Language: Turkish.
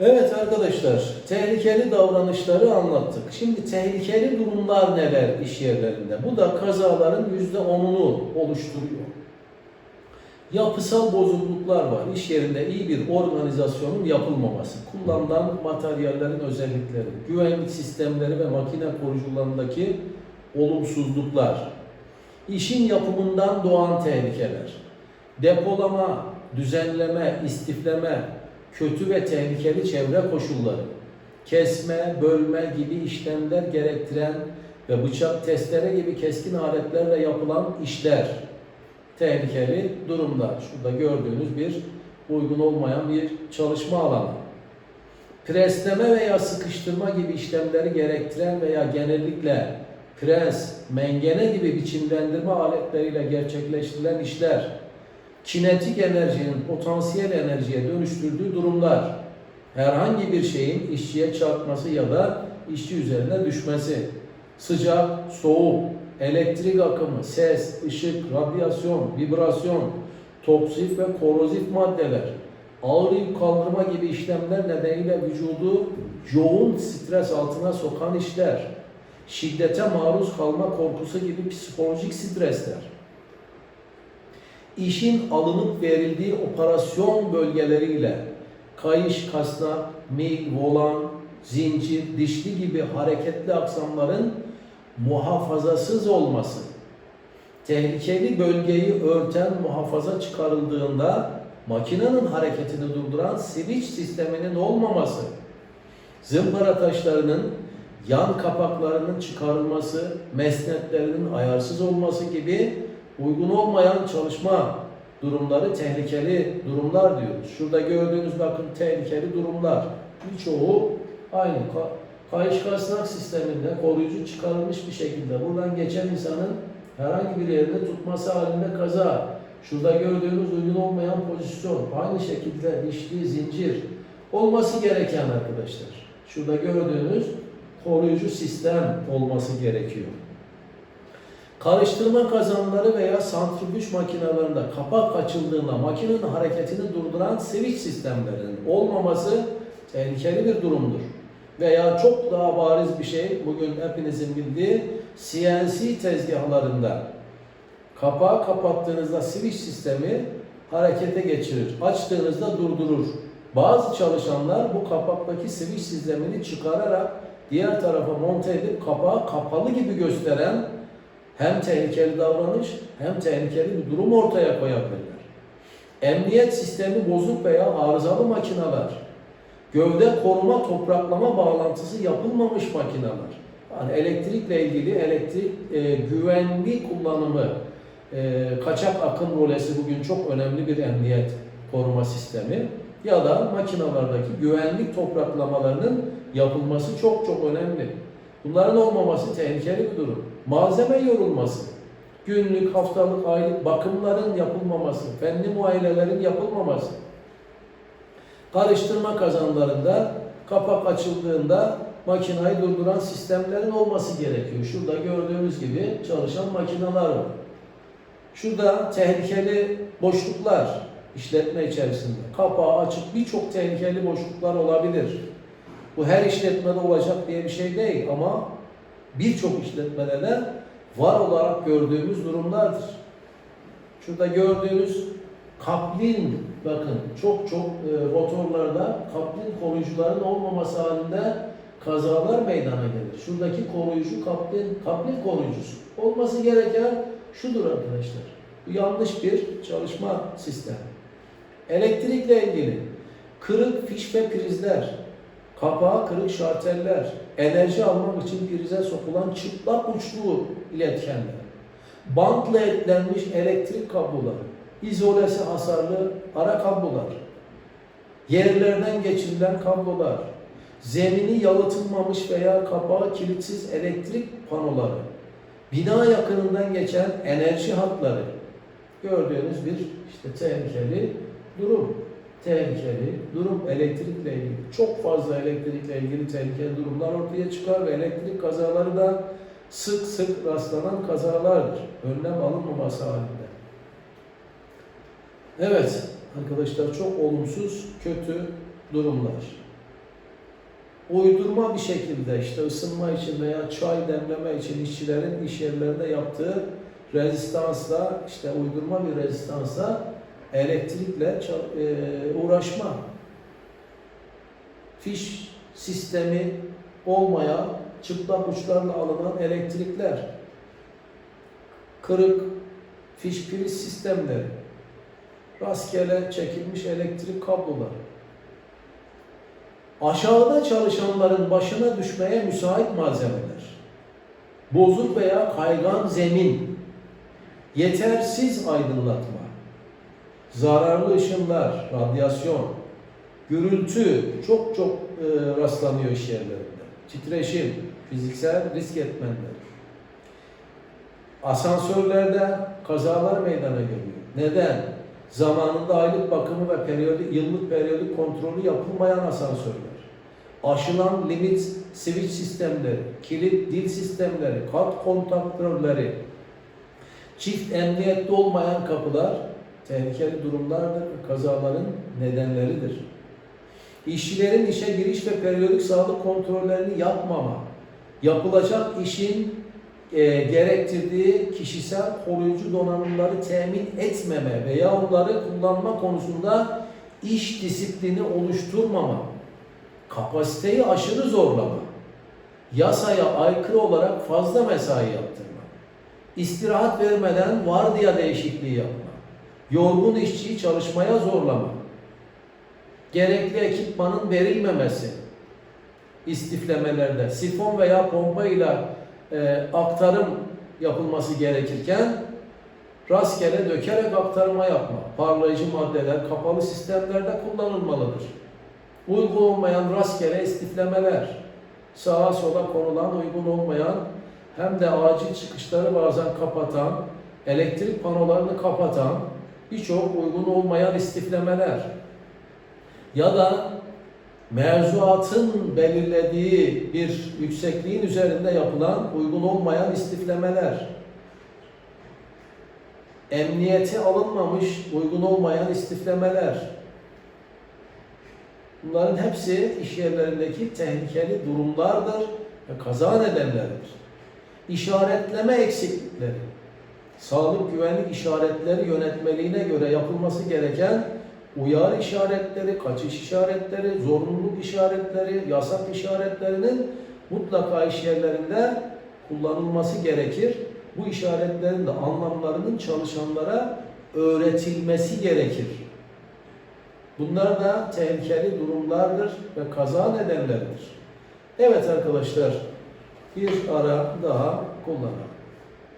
Evet arkadaşlar, tehlikeli davranışları anlattık. Şimdi tehlikeli durumlar neler iş yerlerinde? Bu da kazaların yüzde onunu oluşturuyor. Yapısal bozukluklar var. İş yerinde iyi bir organizasyonun yapılmaması, kullanılan materyallerin özellikleri, güvenlik sistemleri ve makine koruyucularındaki olumsuzluklar, işin yapımından doğan tehlikeler, depolama, düzenleme, istifleme, kötü ve tehlikeli çevre koşulları, kesme, bölme gibi işlemler gerektiren ve bıçak, testere gibi keskin aletlerle yapılan işler, tehlikeli durumlar. Şurada gördüğünüz bir uygun olmayan bir çalışma alanı. Presleme veya sıkıştırma gibi işlemleri gerektiren veya genellikle pres, mengene gibi biçimlendirme aletleriyle gerçekleştirilen işler, kinetik enerjinin potansiyel enerjiye dönüştürdüğü durumlar, herhangi bir şeyin işçiye çarpması ya da işçi üzerine düşmesi, sıcak, soğuk, elektrik akımı, ses, ışık, radyasyon, vibrasyon, toksik ve korozif maddeler, ağır yük kaldırma gibi işlemler nedeniyle vücudu yoğun stres altına sokan işler, şiddete maruz kalma korkusu gibi psikolojik stresler, işin alınıp verildiği operasyon bölgeleriyle kayış, kasnak, mil, volan, zincir, dişli gibi hareketli aksamların muhafazasız olması, tehlikeli bölgeyi örten muhafaza çıkarıldığında makinenin hareketini durduran switch sisteminin olmaması, zımpara taşlarının yan kapaklarının çıkarılması, mesnetlerinin ayarsız olması gibi uygun olmayan çalışma durumları tehlikeli durumlar diyoruz. Şurada gördüğünüz bakın tehlikeli durumlar. Birçoğu aynı. Ka- Kayış kasnak sisteminde koruyucu çıkarılmış bir şekilde buradan geçen insanın herhangi bir yerinde tutması halinde kaza. Şurada gördüğünüz uygun olmayan pozisyon. Aynı şekilde dişli zincir olması gereken arkadaşlar. Şurada gördüğünüz koruyucu sistem olması gerekiyor. Karıştırma kazanları veya santrifüj makinelerinde kapak açıldığında makinenin hareketini durduran switch sistemlerinin olmaması tehlikeli bir durumdur. Veya çok daha bariz bir şey bugün hepinizin bildiği CNC tezgahlarında kapağı kapattığınızda switch sistemi harekete geçirir. Açtığınızda durdurur. Bazı çalışanlar bu kapaktaki switch sistemini çıkararak diğer tarafa monte edip kapağı kapalı gibi gösteren hem tehlikeli davranış hem tehlikeli bir durum ortaya koyabilirler. Emniyet sistemi bozuk veya arızalı makineler, gövde koruma topraklama bağlantısı yapılmamış makineler, yani elektrikle ilgili elektrik e, güvenli kullanımı, e, kaçak akım rolesi bugün çok önemli bir emniyet koruma sistemi ya da makinalardaki güvenlik topraklamalarının yapılması çok çok önemli. Bunların olmaması tehlikeli bir durum. Malzeme yorulması, günlük, haftalık, aylık bakımların yapılmaması, fenli muayenelerin yapılmaması, karıştırma kazanlarında kapak açıldığında makinayı durduran sistemlerin olması gerekiyor. Şurada gördüğünüz gibi çalışan makineler var. Şurada tehlikeli boşluklar işletme içerisinde. Kapağı açık birçok tehlikeli boşluklar olabilir. Bu her işletmede olacak diye bir şey değil ama birçok işletmede de var olarak gördüğümüz durumlardır. Şurada gördüğünüz kaplin bakın çok çok e, motorlarda kaplin koruyucuların olmaması halinde kazalar meydana gelir. Şuradaki koruyucu kaplin, kaplin koruyucusu. Olması gereken şudur arkadaşlar. Bu yanlış bir çalışma sistemi. Elektrikle ilgili kırık fiş ve prizler, kapağı kırık şarteller, enerji almak için prize sokulan çıplak uçlu iletkenler, bantla eklenmiş elektrik kabloları, izolesi hasarlı ara kablolar, yerlerden geçirilen kablolar, zemini yalıtılmamış veya kapağı kilitsiz elektrik panoları, bina yakınından geçen enerji hatları, gördüğünüz bir işte tehlikeli durum. Tehlikeli durum elektrikle ilgili. Çok fazla elektrikle ilgili tehlikeli durumlar ortaya çıkar ve elektrik kazaları da sık sık rastlanan kazalardır. Önlem alınmaması halinde. Evet arkadaşlar çok olumsuz, kötü durumlar. uydurma bir şekilde işte ısınma için veya çay demleme için işçilerin iş yerlerinde yaptığı rezistansla işte uydurma bir rezistansla elektrikle e, uğraşma. Fiş sistemi olmayan çıplak uçlarla alınan elektrikler, kırık fiş priz sistemleri, rastgele çekilmiş elektrik kabloları, aşağıda çalışanların başına düşmeye müsait malzemeler, bozuk veya kaygan zemin, yetersiz aydınlatma, zararlı ışınlar, radyasyon, gürültü çok çok e, rastlanıyor iş yerlerinde. Titreşim, fiziksel risk etmenleri. Asansörlerde kazalar meydana geliyor. Neden? Zamanında aylık bakımı ve periyodik, yıllık periyodik kontrolü yapılmayan asansörler. Aşılan limit switch sistemleri, kilit dil sistemleri, kat kontaktörleri, çift emniyetli olmayan kapılar tehlikeli durumlardır ve kazaların nedenleridir. İşçilerin işe giriş ve periyodik sağlık kontrollerini yapmama, yapılacak işin e, gerektirdiği kişisel koruyucu donanımları temin etmeme veya onları kullanma konusunda iş disiplini oluşturmama, kapasiteyi aşırı zorlama, yasaya aykırı olarak fazla mesai yaptırma, istirahat vermeden vardiya değişikliği yapma, yorgun işçiyi çalışmaya zorlama, gerekli ekipmanın verilmemesi, istiflemelerde sifon veya pompayla e, aktarım yapılması gerekirken rastgele dökerek aktarma yapma. Parlayıcı maddeler kapalı sistemlerde kullanılmalıdır. Uygun olmayan rastgele istiflemeler, sağa sola konulan uygun olmayan hem de acil çıkışları bazen kapatan, elektrik panolarını kapatan birçok uygun olmayan istiflemeler ya da mevzuatın belirlediği bir yüksekliğin üzerinde yapılan uygun olmayan istiflemeler, emniyete alınmamış uygun olmayan istiflemeler, bunların hepsi iş yerlerindeki tehlikeli durumlardır ve kaza nedenleridir. İşaretleme eksiklikleri, sağlık güvenlik işaretleri yönetmeliğine göre yapılması gereken uyarı işaretleri, kaçış işaretleri, zorunluluk işaretleri, yasak işaretlerinin mutlaka iş yerlerinde kullanılması gerekir. Bu işaretlerin de anlamlarının çalışanlara öğretilmesi gerekir. Bunlar da tehlikeli durumlardır ve kaza nedenleridir. Evet arkadaşlar, bir ara daha kullanalım.